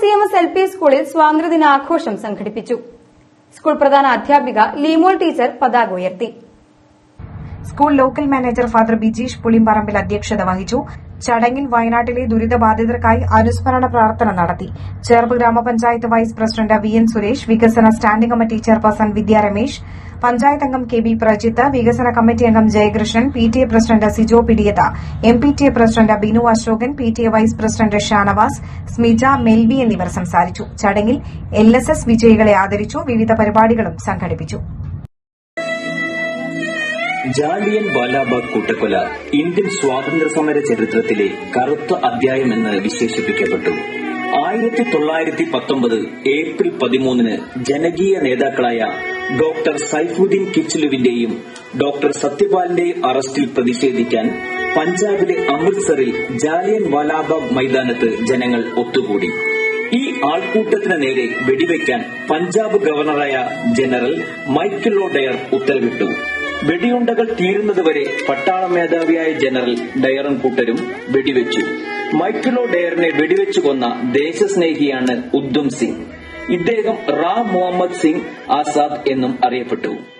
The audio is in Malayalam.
C M S L P സ്കൂളിൽ സ്വാതന്ത്ര്യദിനാഘോഷം സംഘടിപ്പിച്ചു. സ്കൂൾ പ്രധാന അധ്യാപിക ലീമോൾ ടീച്ചർ പതാക ഉയർത്തി. School local manager father Bijeesh Pulimparambil അധ്യക്ഷത വഹിച്ചു. ചടങ്ങിൽ വയനാട്ടിലെ ദുരിതബാധിതർക്കായി അനുസ്മരണ പ്രാർത്ഥന നടത്തി. ചേർപ്പ് ഗ്രാമപഞ്ചായത്ത് vice president V N Suresh വികസന standing committee chairperson Vidya Ramesh panchayat അംഗം കെ ബി പ്രജിത്ത് വികസന കമ്മിറ്റി അംഗം Jayakrishnan P T A president Sijo Pidiyath M P T A president Binu Ashokan P T A vice president Shanavas Smija Melby എന്നിവർ സംസാരിച്ചു. ചടങ്ങിൽ എൽ എസ് എസ് വിജയികളെ ആദരിച്ചു വിവിധ പരിപാടികളും സംഘടിപ്പിച്ചു. ജാലിയൻ വാലാബാഗ് കൂട്ടക്കൊല ഇന്ത്യൻ സ്വാതന്ത്ര്യ സമര ചരിത്രത്തിലെ കറുത്ത അധ്യായമെന്ന് വിശേഷിപ്പിക്കപ്പെട്ടു. ആയിരത്തി തൊള്ളായിരത്തി പത്തൊമ്പത് ഏപ്രിൽ പതിമൂന്നിന് ജനകീയ നേതാക്കളായ ഡോക്ടർ സൈഫുദ്ദീൻ കിച്ചിലുവിന്റെയും ഡോക്ടർ സത്യപാലിന്റെയും അറസ്റ്റിൽ പ്രതിഷേധിക്കാൻ പഞ്ചാബിലെ അമൃത്സറിൽ ജാലിയൻ വാലാബാഗ് മൈതാനത്ത് ജനങ്ങൾ ഒത്തുകൂടി. ഈ ആൾക്കൂട്ടത്തിന് നേരെ വെടിവെക്കാൻ പഞ്ചാബ് ഗവർണറായ ജനറൽ മൈക്കിൾ ഡയർ ഉത്തരവിട്ടു. വെടിയുണ്ടകൾ തീരുന്നതുവരെ പട്ടാള മേധാവിയായ ജനറൽ ഡയറൻ കൂട്ടരും വെടിവെച്ചു. മൈക്കിളോ ഡയറിനെ വെടിവെച്ചു കൊന്ന ദേശസ്നേഹിയാണ് ഉദ്ധം സിംഗ്. ഇദ്ദേഹം റാം മുഹമ്മദ് സിംഗ് ആസാദ് എന്നും അറിയപ്പെട്ടു.